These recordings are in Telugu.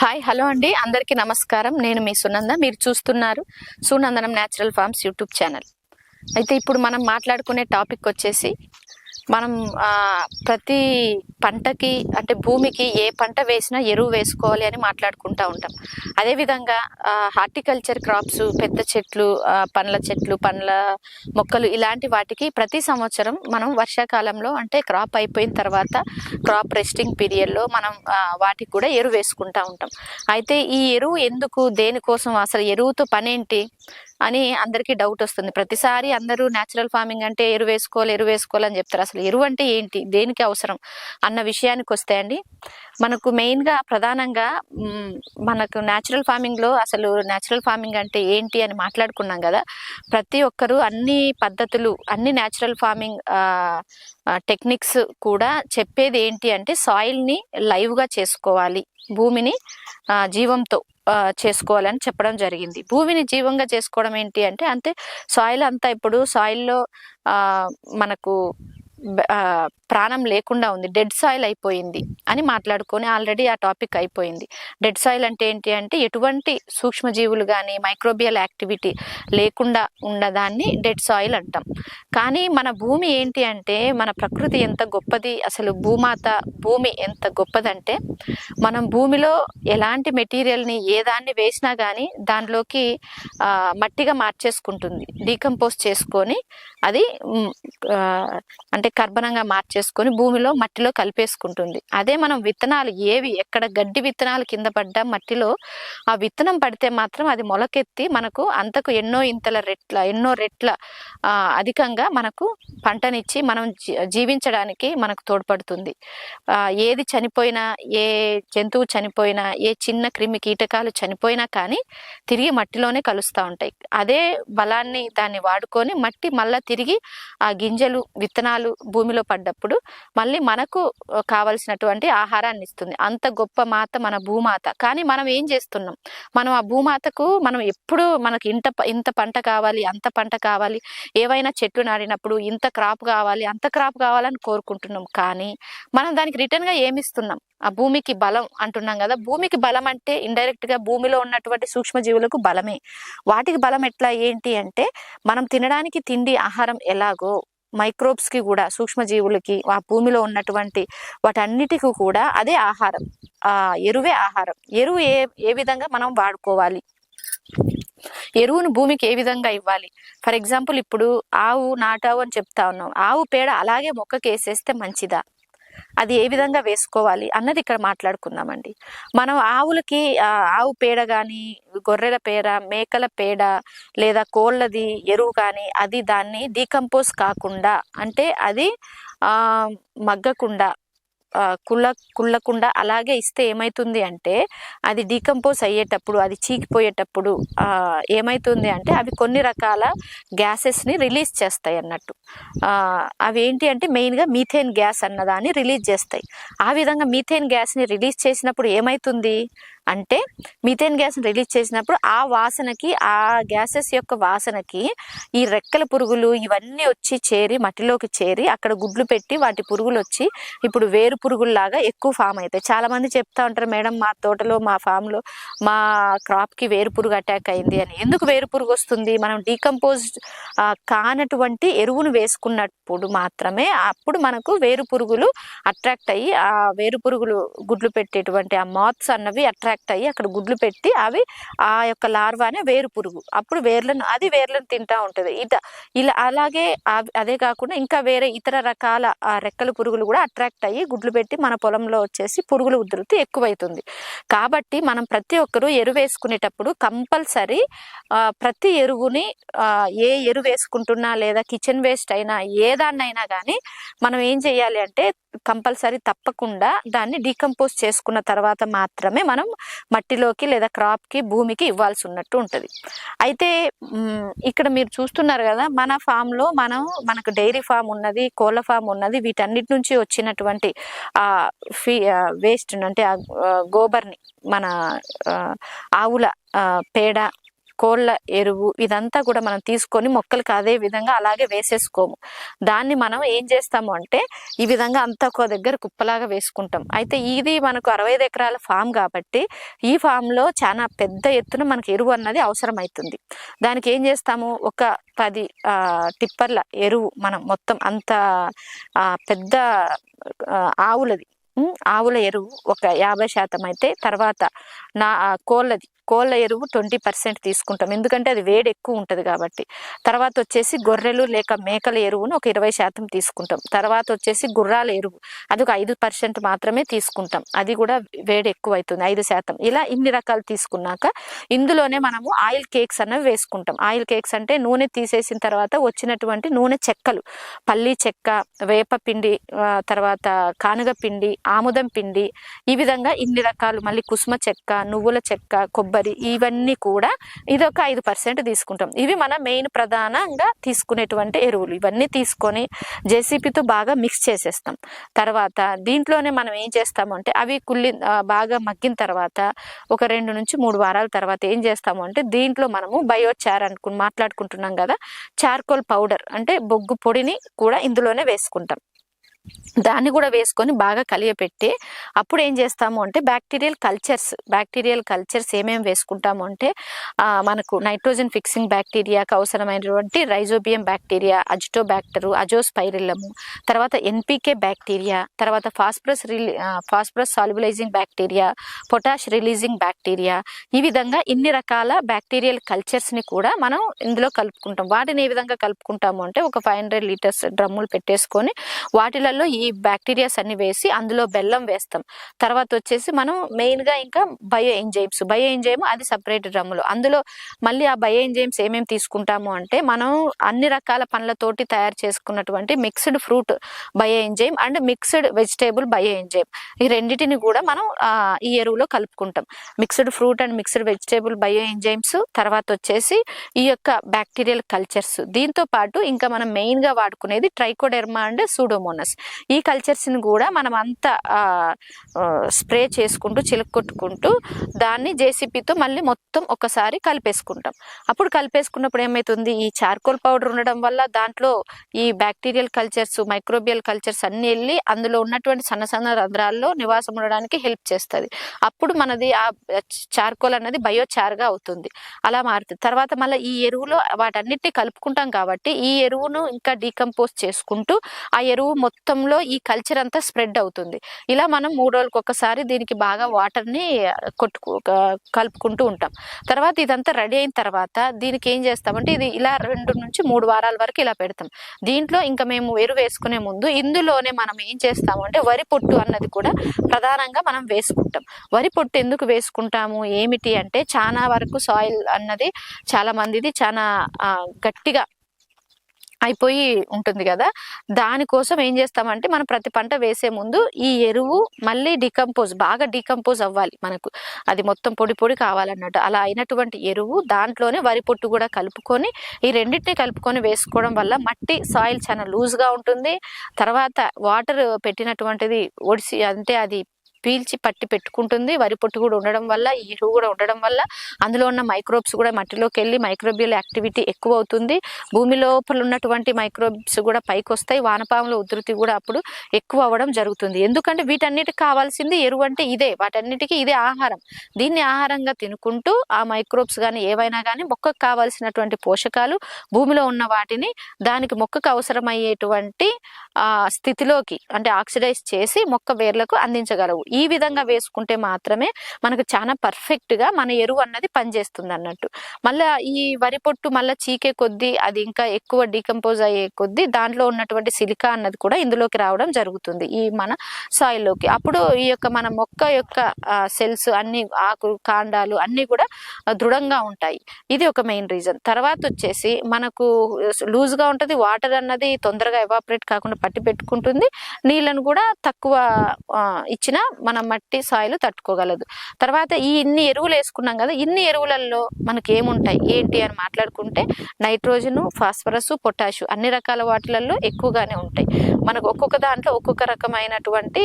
హాయ్ హలో అండి. అందరికీ నమస్కారం. నేను మీ సునంద. మీరు చూస్తున్నారు Sunandanam natural farms YouTube channel. అయితే ఇప్పుడు మనం మాట్లాడుకునే టాపిక్ వచ్చేసి మనం ఆ, ప్రతి పంటకి అంటే భూమికి ఏ పంట వేసినా ఎరువు వేసుకోవాలి అని మాట్లాడుకుంటూ ఉంటాం. అదేవిధంగా హార్టికల్చర్ క్రాప్స్ పెద్ద చెట్లు పండ్ల చెట్లు పండ్ల మొక్కలు ఇలాంటి వాటికి ప్రతి సంవత్సరం మనం వర్షాకాలంలో అంటే క్రాప్ అయిపోయిన తర్వాత క్రాప్ రెస్టింగ్ పీరియడ్లో మనం వాటికి కూడా ఎరువు వేసుకుంటా ఉంటాం. అయితే ఈ ఎరువు ఎందుకు దేనికోసం అసలు ఎరువుతో పనేంటి? అని అందరికీ డౌట్ వస్తుంది. ప్రతిసారి అందరూ న్యాచురల్ ఫార్మింగ్ అంటే ఎరువు వేసుకోవాలి ఎరువు వేసుకోవాలి అని చెప్తారు. అసలు ఎరువు అంటే ఏంటి? దేనికి అవసరం? అన్న విషయానికి వస్తే అండి మనకు మెయిన్గా ప్రధానంగా మనకు న్యాచురల్ ఫార్మింగ్లో అసలు న్యాచురల్ ఫార్మింగ్ అంటే ఏంటి అని మాట్లాడుకున్నాం కదా ప్రతి ఒక్కరూ అన్ని పద్ధతులు అన్ని న్యాచురల్ ఫార్మింగ్ టెక్నిక్స్ కూడా చెప్పేది ఏంటి అంటే సాయిల్ని లైవ్గా చేసుకోవాలి. భూమిని జీవంతో. చేసుకోవాలని చెప్పడం జరిగింది. భూమిని జీవంగా చేసుకోవడం ఏంటి అంటే అంతే సాయిల్ అంతా ఇప్పుడు సాయిల్లో మనకు ప్రాణం లేకుండా ఉంది. డెడ్ సాయిల్ అయిపోయింది అని మాట్లాడుకొని ఆల్రెడీ ఆ టాపిక్ అయిపోయింది. డెడ్ సాయిల్ అంటే ఏంటి అంటే ఎటువంటి సూక్ష్మజీవులు కానీ మైక్రోబియల్ యాక్టివిటీ లేకుండా ఉన్నదాన్ని డెడ్ సాయిల్ అంటాం. కానీ మన భూమి ఏంటి అంటే మన ప్రకృతి ఎంత గొప్పది అసలు భూమాత భూమి ఎంత గొప్పదంటే మనం భూమిలో ఎలాంటి మెటీరియల్ని ఏ దాన్ని వేసినా కానీ దానిలోకి మట్టిగా మార్చేసుకుంటుంది. డీకంపోజ్ చేసుకొని అది అంటే అంటే కర్బనంగా మార్చేసుకొని భూమిలో మట్టిలో కలిపేసుకుంటుంది. అదే మనం విత్తనాలు ఏవి ఎక్కడ గడ్డి విత్తనాలు కింద పడ్డా మట్టిలో ఆ విత్తనం పడితే మాత్రం అది మొలకెత్తి మనకు అంతకు ఎన్నో ఇంతల రెట్ల ఎన్నో రెట్ల అధికంగా మనకు పంటనిచ్చి మనం జీవించడానికి మనకు తోడ్పడుతుంది. ఏది చనిపోయినా ఏ జంతువు చనిపోయినా ఏ చిన్న క్రిమి కీటకాలు చనిపోయినా కానీ తిరిగి మట్టిలోనే కలుస్తూ ఉంటాయి. అదే బలాన్ని దాన్ని వాడుకొని మట్టి మళ్ళా తిరిగి ఆ గింజలు విత్తనాలు భూమిలో పడ్డప్పుడు మళ్ళీ మనకు కావలసినటువంటి ఆహారాన్ని ఇస్తుంది. అంత గొప్ప మాత మన భూమాత. కానీ మనం ఏం చేస్తున్నాం? మనం ఆ భూమాతకు మనం ఎప్పుడు మనకి ఇంత ఇంత పంట కావాలి అంత పంట కావాలి ఏవైనా చెట్టు నాటినప్పుడు ఇంత క్రాప్ కావాలి అంత క్రాప్ కావాలని కోరుకుంటున్నాం. కానీ మనం దానికి రిటర్న్గా ఇస్తున్నాం ఆ భూమికి బలం అంటున్నాం కదా. భూమికి బలం అంటే ఇండైరెక్ట్గా భూమిలో ఉన్నటువంటి సూక్ష్మజీవులకు బలమే. వాటికి బలం ఎట్లా? ఏంటి అంటే మనం తినడానికి తిండి ఆహారం ఎలాగో మైక్రోబ్స్కి కూడా సూక్ష్మజీవులకి ఆ భూమిలో ఉన్నటువంటి వాటన్నిటికి కూడా అదే ఆహారం. ఆ ఎరువే ఆహారం. ఎరువు ఏ ఏ విధంగా మనం వాడుకోవాలి? ఎరువును భూమికి ఏ విధంగా ఇవ్వాలి? ఫర్ ఎగ్జాంపుల్ ఇప్పుడు ఆవు నాటావు అని చెప్తా ఉన్నాం. ఆవు పేడ అలాగే మొక్కకి వేసేస్తే మంచిదా? అది ఏ విధంగా వేసుకోవాలి అన్నది ఇక్కడ మాట్లాడుకుందామండి. మనం ఆవులకి ఆవు పేడ కానీ గొర్రెల పేడ మేకల పేడ లేదా కోళ్ళది ఎరువు కానీ అది దాన్ని డీకంపోజ్ కాకుండా అంటే అది ఆ, మగ్గకుండా కుళ్ళ కుళ్ళకుండా అలాగే ఇస్తే ఏమవుతుంది అంటే అది డీకంపోజ్ అయ్యేటప్పుడు అది చీకిపోయేటప్పుడు ఏమవుతుంది ఏమైతుంది అంటే అవి కొన్ని రకాల గ్యాసెస్ని రిలీజ్ చేస్తాయి అన్నట్టు. అవి ఏంటి అంటే మెయిన్గా మీథేన్ గ్యాస్ అన్నదాన్ని రిలీజ్ చేస్తాయి. ఆ విధంగా మీథేన్ గ్యాస్ని రిలీజ్ చేసినప్పుడు ఏమైతుంది? అంటే మిథేన్ గ్యాస్ని రిలీజ్ చేసినప్పుడు ఆ వాసనకి ఆ గ్యాసెస్ యొక్క వాసనకి ఈ రెక్కల పురుగులు ఇవన్నీ వచ్చి చేరి మట్టిలోకి చేరి అక్కడ గుడ్లు పెట్టి వాటి పురుగులు వచ్చి ఇప్పుడు వేరు పురుగుల్లాగా ఎక్కువ ఫామ్ అవుతాయి. చాలామంది చెప్తా ఉంటారు మేడం మా తోటలో మా ఫామ్లో మా క్రాప్కి వేరు పురుగు అటాక్ అయింది అని. ఎందుకు వేరు పురుగు వస్తుంది? మనం డీకంపోజ్ కానటువంటి ఎరువును వేసుకున్నప్పుడు మాత్రమే అప్పుడు మనకు వేరు పురుగులు అట్రాక్ట్ అయ్యి ఆ వేరు పురుగులు గుడ్లు పెట్టేటువంటి ఆ మాత్స్ అన్నవి అట్రాక్ట్ అయ్యి అక్కడ గుడ్లు పెట్టి అవి ఆ యొక్క లార్వానే వేరు పురుగు. అప్పుడు వేర్లను అది వేర్లను తింటా ఉంటుంది. ఇట ఇలా అలాగే అదే కాకుండా ఇంకా వేరే ఇతర రకాల రెక్కల పురుగులు కూడా అట్రాక్ట్ అయ్యి గుడ్లు పెట్టి మన పొలంలో వచ్చేసి పురుగుల ఉధృతి ఎక్కువైతుంది. కాబట్టి మనం ప్రతి ఒక్కరూ ఎరువు వేసుకునేటప్పుడు కంపల్సరీ ప్రతి ఎరువుని ఏ ఎరువు వేసుకుంటున్నా లేదా కిచెన్ వేస్ట్ అయినా ఏ దాన్నైనా కానీ మనం ఏం చేయాలి అంటే కంపల్సరీ తప్పకుండా దాన్ని డీకంపోజ్ చేసుకున్న తర్వాత మాత్రమే మనం మట్టిలోకి లేదా క్రాప్కి భూమికి ఇవ్వాల్సి ఉన్నట్టు ఉంటుంది. అయితే ఇక్కడ మీరు చూస్తున్నారు కదా మన ఫామ్లో మనం మనకు డైరీ ఫామ్ ఉన్నది కోళ్ళ ఫామ్ ఉన్నది వీటన్నిటి నుంచి వచ్చినటువంటి ఆ ఫీ వేస్ట్ అంటే ఆ గోబర్ని మన ఆవుల పేడ కోళ్ళ ఎరువు ఇదంతా కూడా మనం తీసుకొని మొక్కలకి అదే విధంగా అలాగే వేసేసుకోము. దాన్ని మనం ఏం చేస్తాము అంటే ఈ విధంగా అంతా ఒక దగ్గర కుప్పలాగా వేసుకుంటాం. అయితే ఇది మనకు అరవై ఐదు ఎకరాల ఫామ్ కాబట్టి ఈ ఫామ్లో చాలా పెద్ద ఎత్తున మనకి ఎరువు అన్నది అవసరం అవుతుంది దానికి ఏం చేస్తాము? ఒక పది టిప్పర్ల ఎరువు మనం మొత్తం అంత పెద్ద ఆవులది ఆవుల ఎరువు ఒక యాభై శాతం అయితే తర్వాత నా కోళ్ళది. కోళ్ళ ఎరువు ట్వంటీ పర్సెంట్ తీసుకుంటాం. ఎందుకంటే అది వేడి ఎక్కువ ఉంటుంది కాబట్టి. తర్వాత వచ్చేసి గొర్రెలు లేక మేకల ఎరువును ఒక ఇరవై శాతం తీసుకుంటాం. తర్వాత వచ్చేసి గుర్రాల ఎరువు అది ఒక ఐదు పర్సెంట్ మాత్రమే తీసుకుంటాం. అది కూడా వేడి ఎక్కువ అవుతుంది ఐదు శాతం. ఇలా ఇన్ని రకాలు తీసుకున్నాక ఇందులోనే మనము ఆయిల్ కేక్స్ అన్నవి వేసుకుంటాం. ఆయిల్ కేక్స్ అంటే నూనె తీసేసిన తర్వాత వచ్చినటువంటి నూనె చెక్కలు. పల్లి చెక్క వేప పిండి తర్వాత కానుగ పిండి ఆముదం పిండి ఈ విధంగా ఇన్ని రకాలు మళ్ళీ కుసుమ చెక్క నువ్వుల చెక్క కొబ్బరి ఇవన్నీ కూడా ఇది ఒక ఐదు పర్సెంట్ తీసుకుంటాం. ఇవి మన మెయిన్ ప్రధానంగా తీసుకునేటువంటి ఎరువులు. ఇవన్నీ తీసుకొని జేసీపీతో బాగా మిక్స్ చేసేస్తాం. తర్వాత దీంట్లోనే మనం ఏం చేస్తాము అంటే అవి కుళ్ళి బాగా మగ్గిన తర్వాత ఒక రెండు నుంచి మూడు వారాల తర్వాత ఏం చేస్తాము అంటే దీంట్లో మనము బయోచార్ అనుకుని మాట్లాడుకుంటున్నాం కదా చార్కోల్ పౌడర్ అంటే బొగ్గు పొడిని కూడా ఇందులోనే వేసుకుంటాం. దాన్ని కూడా వేసుకొని బాగా కలియపెట్టి అప్పుడు ఏం చేస్తాము అంటే బ్యాక్టీరియల్ కల్చర్స్ బ్యాక్టీరియల్ కల్చర్స్ ఏమేమి వేసుకుంటాము అంటే మనకు నైట్రోజన్ ఫిక్సింగ్ బ్యాక్టీరియాకు అవసరమైనటువంటి రైజోబియం బ్యాక్టీరియా అజిటోబ్యాక్టరు అజోస్పైరిల్లము తర్వాత ఎన్పికే బ్యాక్టీరియా తర్వాత ఫాస్ఫరస్ రిలీ phosphorus solubilizing bacteria potash releasing bacteria ఈ విధంగా ఇన్ని రకాల బ్యాక్టీరియల్ కల్చర్స్ని కూడా మనం ఇందులో కలుపుకుంటాం. వాటిని ఏ విధంగా కలుపుకుంటాము అంటే ఒక ఫైవ్ హండ్రెడ్ లీటర్స్ డ్రమ్ములు పెట్టేసుకొని వాటిలలో ఈ బ్యాక్టీరియాస్ అన్ని వేసి అందులో బెల్లం వేస్తాం. తర్వాత వచ్చేసి మనం మెయిన్గా ఇంకా బయో ఎంజైమ్స్ బయో ఎంజైమ్ అది సపరేట్ డ్రమ్ములు అందులో మళ్ళీ ఆ బయో ఎంజైమ్స్ ఏమేమి తీసుకుంటాము అంటే మనం అన్ని రకాల పండ్లతోటి తయారు చేసుకున్నటువంటి mixed fruit bio enzyme and mixed vegetable bio enzyme ఈ రెండింటిని కూడా మనం ఈ ఎరువులో కలుపుకుంటాం. Mixed fruit and mixed vegetable bio enzymes తర్వాత వచ్చేసి ఈ యొక్క బ్యాక్టీరియల్ కల్చర్స్ దీంతో పాటు ఇంకా మనం మెయిన్గా వాడుకునేది ట్రైకోడెర్మా అండ్ సూడోమోనస్ ఈ కల్చర్స్ని కూడా మనం అంతా స్ప్రే చేసుకుంటూ చిలుక్కొట్టుకుంటూ దాన్ని జేసీపీతో మళ్ళీ మొత్తం ఒకసారి కలిపేసుకుంటాం. అప్పుడు కలిపేసుకున్నప్పుడు ఏమవుతుంది ఈ చార్కోల్ పౌడర్ ఉండడం వల్ల దాంట్లో ఈ బ్యాక్టీరియల్ కల్చర్స్ మైక్రోబియల్ కల్చర్స్ అన్ని వెళ్ళి అందులో ఉన్నటువంటి సన్న సన్న రంధ్రాల్లో నివాసం ఉండడానికి హెల్ప్ చేస్తుంది. అప్పుడు మనది ఆ చార్కోల్ అనేది బయోచార్గా అవుతుంది. అలా మారుతుంది. తర్వాత మళ్ళీ ఈ ఎరువులో వాటన్నిటిని కలుపుకుంటాం కాబట్టి ఈ ఎరువును ఇంకా డీకంపోజ్ చేసుకుంటూ ఆ ఎరువు మొత్తం మొత్తంలో ఈ కల్చర్ అంతా స్ప్రెడ్ అవుతుంది. ఇలా మనం మూడు రోజులకు ఒకసారి దీనికి బాగా వాటర్ని కొట్టుకు కలుపుకుంటూ ఉంటాం. తర్వాత ఇదంతా రెడీ అయిన తర్వాత దీనికి ఏం చేస్తామంటే ఇది ఇలా రెండు నుంచి మూడు వారాల వరకు ఇలా పెడతాం. దీంట్లో ఇంకా మేము ఎరువు వేసుకునే ముందు ఇందులోనే మనం ఏం చేస్తాము అంటే వరి పొట్టు అన్నది కూడా ప్రధానంగా మనం వేసుకుంటాం. వరి పొట్టు ఎందుకు వేసుకుంటాము? ఏమిటి అంటే చాలా వరకు సాయిల్ అన్నది చాలా మందిది చాలా గట్టిగా అయిపోయి ఉంటుంది కదా. దానికోసం ఏం చేస్తామంటే మనం ప్రతి పంట వేసే ముందు ఈ ఎరువు మళ్ళీ డికంపోజ్ బాగా డికంపోజ్ అవ్వాలి మనకు. అది మొత్తం పొడి పొడి కావాలన్నట్టు. అలా అయినటువంటి ఎరువు దాంట్లోనే వరి పొట్టు కూడా కలుపుకొని ఈ రెండింటిని కలుపుకొని వేసుకోవడం వల్ల మట్టి సాయిల్ చాలా లూజ్గా ఉంటుంది. తర్వాత వాటర్ పెట్టినటువంటిది ఒడిసి అంటే అది పీల్చి పట్టి పెట్టుకుంటుంది. వరి పొట్టు కూడా ఉండడం వల్ల ఈ ఎరువు కూడా ఉండడం వల్ల అందులో ఉన్న మైక్రోబ్స్ కూడా మట్టిలోకి వెళ్ళి మైక్రోబియల్ యాక్టివిటీ ఎక్కువ అవుతుంది భూమి లోపల ఉన్నటువంటి మైక్రోబ్స్ కూడా పైకి వస్తాయి వానపాముల ఉధృతి కూడా అప్పుడు ఎక్కువ అవ్వడం జరుగుతుంది. ఎందుకంటే వీటన్నిటికి కావాల్సింది ఎరువు అంటే ఇదే. వాటన్నిటికీ ఇదే ఆహారం. దీన్ని ఆహారంగా తినుకుంటూ ఆ మైక్రోబ్స్ కానీ ఏవైనా కానీ మొక్కకు కావాల్సినటువంటి పోషకాలు భూమిలో ఉన్న వాటిని దానికి మొక్కకు అవసరమయ్యేటువంటి స్థితిలోకి అంటే ఆక్సిడైజ్ చేసి మొక్క వేర్లకు అందించగలవు. ఈ ఈ విధంగా వేసుకుంటే మాత్రమే మనకు చాలా పర్ఫెక్ట్గా మన ఎరువు అన్నది పనిచేస్తుంది అన్నట్టు మళ్ళీ ఈ వరి పొట్టు మళ్ళీ చీకే కొద్దీ అది ఇంకా ఎక్కువ డీకంపోజ్ అయ్యే కొద్దీ దాంట్లో ఉన్నటువంటి సిలికా అన్నది కూడా ఇందులోకి రావడం జరుగుతుంది ఈ మన సాయిల్లోకి అప్పుడు ఈ యొక్క మన మొక్క యొక్క సెల్స్ అన్ని ఆకు కాండాలు అన్నీ కూడా దృఢంగా ఉంటాయి. ఇది ఒక మెయిన్ రీజన్ తర్వాత వచ్చేసి మనకు లూజ్గా ఉంటుంది వాటర్ అన్నది తొందరగా ఎవాపరేట్ కాకుండా పట్టి పెట్టుకుంటుంది. నీళ్ళను కూడా తక్కువ ఇచ్చిన మన మట్టి సాయిల్ తట్టుకోగలదు. తర్వాత ఈ ఇన్ని ఎరువులు వేసుకున్నాం కదా ఇన్ని ఎరువులలో మనకి ఏముంటాయి ఏంటి అని మాట్లాడుకుంటే నైట్రోజను ఫాస్ఫరస్ పొటాషు అన్ని రకాల వాటిలలో ఎక్కువగానే ఉంటాయి. మనకు ఒక్కొక్క దాంట్లో ఒక్కొక్క రకమైనటువంటి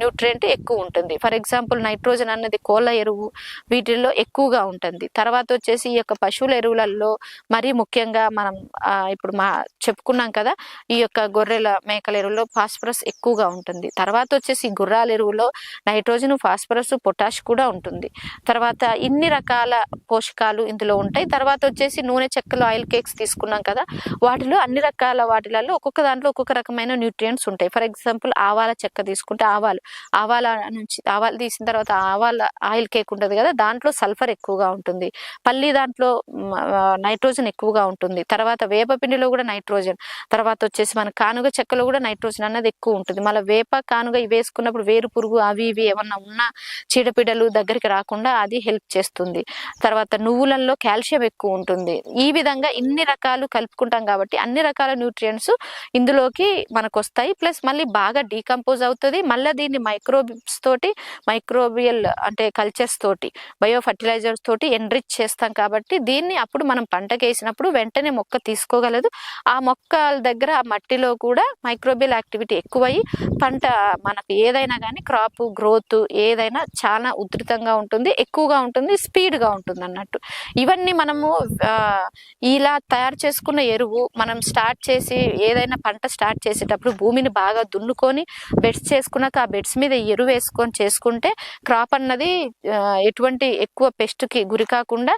న్యూట్రియంట్ ఎక్కువ ఉంటుంది. ఫర్ ఎగ్జాంపుల్ నైట్రోజన్ అన్నది కోళ్ళ ఎరువు వీటిల్లో ఎక్కువగా ఉంటుంది. తర్వాత వచ్చేసి ఈ యొక్క పశువుల ఎరువులలో మరీ ముఖ్యంగా మనం ఇప్పుడు మా చెప్పుకున్నాం కదా ఈ యొక్క గొర్రెల మేకల ఎరువులో ఫాస్ఫరస్ ఎక్కువగా ఉంటుంది. తర్వాత వచ్చేసి గుర్రాల ఎరువులో నైట్రోజన్ ఫాస్ఫరస్ పొటాష్ కూడా ఉంటుంది. తర్వాత ఇన్ని రకాల పోషకాలు ఇందులో ఉంటాయి. తర్వాత వచ్చేసి నూనె చెక్కలు ఆయిల్ కేక్స్ తీసుకున్నాం కదా వాటిలో అన్ని రకాల వాటిలలో ఒక్కొక్క దాంట్లో ఒక్కొక్క రకమైన న్యూట్రియంట్స్ ఉంటాయి. ఫర్ ఎగ్జాంపుల్ ఆవాల చెక్క తీసుకుంటే ఆవాలు ఆవాల నుంచి ఆవాలు తీసిన తర్వాత ఆవాల ఆయిల్ కేక్ ఉంటుంది కదా దాంట్లో సల్ఫర్ ఎక్కువగా ఉంటుంది. పల్లి దాంట్లో నైట్రోజన్ ఎక్కువగా ఉంటుంది. తర్వాత వేప పిండిలో కూడా నైట్రోజన్ తర్వాత వచ్చేసి మన కానుగ చెక్కలో కూడా నైట్రోజన్ అన్నది ఎక్కువ ఉంటుంది. మళ్ళీ వేప కానుగ వేసుకున్నప్పుడు వేరు పురుగు అవి ఇవి ఏమన్నా ఉన్నా చీడపీడలు దగ్గరికి రాకుండా అది హెల్ప్ చేస్తుంది. తర్వాత నువ్వులలో కాల్షియం ఎక్కువ ఉంటుంది. ఈ విధంగా ఇన్ని రకాలు కలుపుకుంటాం కాబట్టి అన్ని రకాల న్యూట్రియంట్స్ ఇందులోకి మనకు వస్తాయి ప్లస్ మళ్ళీ బాగా డీకంపోజ్ అవుతుంది. మళ్ళీ దీన్ని మైక్రోబ్స్ తోటి మైక్రోబియల్ అంటే కల్చర్స్ తోటి బయో ఫర్టిలైజర్స్ తోటి ఎన్రిచ్ చేస్తాం కాబట్టి దీన్ని అప్పుడు మనం పంటకి వేసినప్పుడు వెంటనే మొక్క తీసుకోగలదు. ఆ మొక్కల దగ్గర ఆ మట్టిలో కూడా మైక్రోబియల్ యాక్టివిటీ ఎక్కువయ్యి పంట మనకు ఏదైనా కానీ క్రాప్ గ్రోత్ ఏదైనా చాలా ఉధృతంగా ఉంటుంది ఎక్కువగా ఉంటుంది స్పీడ్గా ఉంటుంది అన్నట్టు ఇవన్నీ మనము ఇలా తయారు చేసుకున్న ఎరువు మనం స్టార్ట్ చేసి ఏదైనా పంట స్టార్ట్ చేసేటప్పుడు భూమిని బాగా దున్నుకొని బెడ్స్ చేసుకున్నాక ఆ బెడ్స్ మీద ఎరువు వేసుకొని చేసుకుంటే క్రాప్ అన్నది ఎటువంటి ఎక్కువ పెస్ట్కి గురి కాకుండా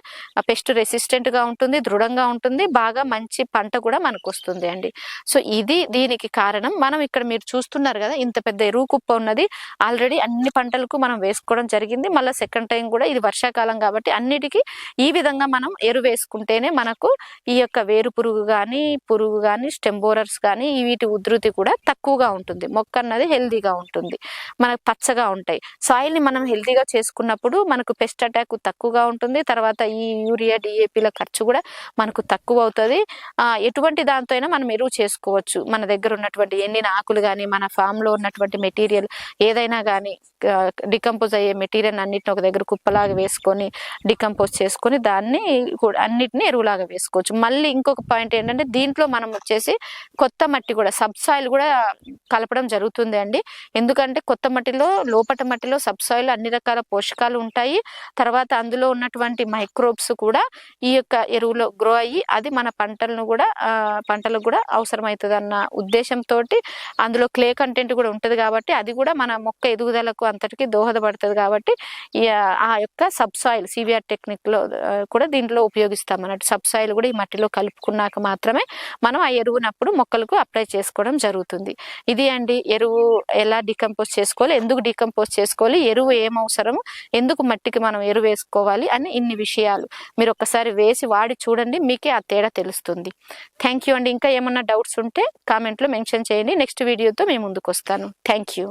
పెస్ట్ రెసిస్టెంట్గా ఉంటుంది దృఢంగా ఉంటుంది బాగా మంచి పంట కూడా మనకు వస్తుంది అండి. సో ఇది దీనికి కారణం. మనం ఇక్కడ మీరు చూస్తున్నారు కదా ఇంత పెద్ద ఎరువు కుప్ప ఉన్నది. ఆల్రెడీ అన్ని పంటలకు మనం వేసుకోవడం జరిగింది. మళ్ళీ సెకండ్ టైం కూడా ఇది వర్షాకాలం కాబట్టి అన్నిటికీ ఈ విధంగా మనం ఎరువు వేసుకుంటేనే మనకు ఈ యొక్క వేరు పురుగు కానీ పురుగు కానీ స్టెంబోరర్స్ కానీ వీటి ఉధృతి కూడా తక్కువగా ఉంటుంది. మొక్క అన్నది హెల్దీగా ఉంటుంది. మనకు పచ్చగా ఉంటాయి. సాయిల్ని మనం హెల్దీగా చేసుకున్నప్పుడు మనకు పెస్ట్ అటాక్ తక్కువగా ఉంటుంది. తర్వాత ఈ యూరియా డిఏపిల ఖర్చు కూడా మనకు తక్కువ అవుతుంది. ఎటువంటి దాంతో అయినా మనం ఎరువు చేసుకోవచ్చు. మన దగ్గర ఉన్నటువంటి ఎండిన ఆకులు కానీ మన ఫామ్లో లో ఉన్నటువంటి మెటీరియల్ ఏదైనా కానీ డికంపోజ్ అయ్యే మెటీరియల్ అన్నిటిని ఒక దగ్గర కుప్పలాగా వేసుకొని డికంపోజ్ చేసుకొని దాన్ని కూడా అన్నిటిని ఎరువులాగా వేసుకోవచ్చు. మళ్ళీ ఇంకొక పాయింట్ ఏంటంటే దీంట్లో మనం వచ్చేసి కొత్త మట్టి కూడా సబ్ సాయిల్ కూడా కలపడం జరుగుతుంది అండి. ఎందుకంటే కొత్త మట్టిలో లోపట మట్టిలో సబ్ సాయిల్ అన్ని రకాల పోషకాలు ఉంటాయి. తర్వాత అందులో ఉన్నటువంటి మైక్రోబ్స్ కూడా ఈ యొక్క ఎరువులో గ్రో అయ్యి అది మన పంటలను కూడా పంటలకు కూడా అవసరమవుతుంది అన్న ఉద్దేశంతో అందులో క్లే కంటెంట్ కూడా ఉంటుంది కాబట్టి అది కూడా మన మొక్క ఎదుగుదల ఎదుగుదలకు అంతటికి దోహదపడుతుంది కాబట్టి ఆ యొక్క సబ్ సాయిల్ సివిఆర్ టెక్నిక్లో కూడా దీంట్లో ఉపయోగిస్తాం అన్నట్టు సబ్ సాయిల్ కూడా ఈ మట్టిలో కలుపుకున్నాక మాత్రమే మనం ఆ ఎరువునప్పుడు మొక్కలకు అప్లై చేసుకోవడం జరుగుతుంది. ఇది అండి ఎరువు ఎలా డికంపోజ్ చేసుకోవాలి ఎందుకు డికంపోజ్ చేసుకోవాలి ఎరువు ఏం ఎందుకు మట్టికి మనం ఎరువు వేసుకోవాలి అని ఇన్ని విషయాలు మీరు ఒక్కసారి వేసి వాడి చూడండి మీకే ఆ తేడా తెలుస్తుంది. థ్యాంక్ యూ అండి. ఇంకా ఏమన్నా డౌట్స్ ఉంటే కామెంట్లో మెన్షన్ చేయండి. నెక్స్ట్ వీడియోతో మేము ముందుకు వస్తాను థ్యాంక్ యూ.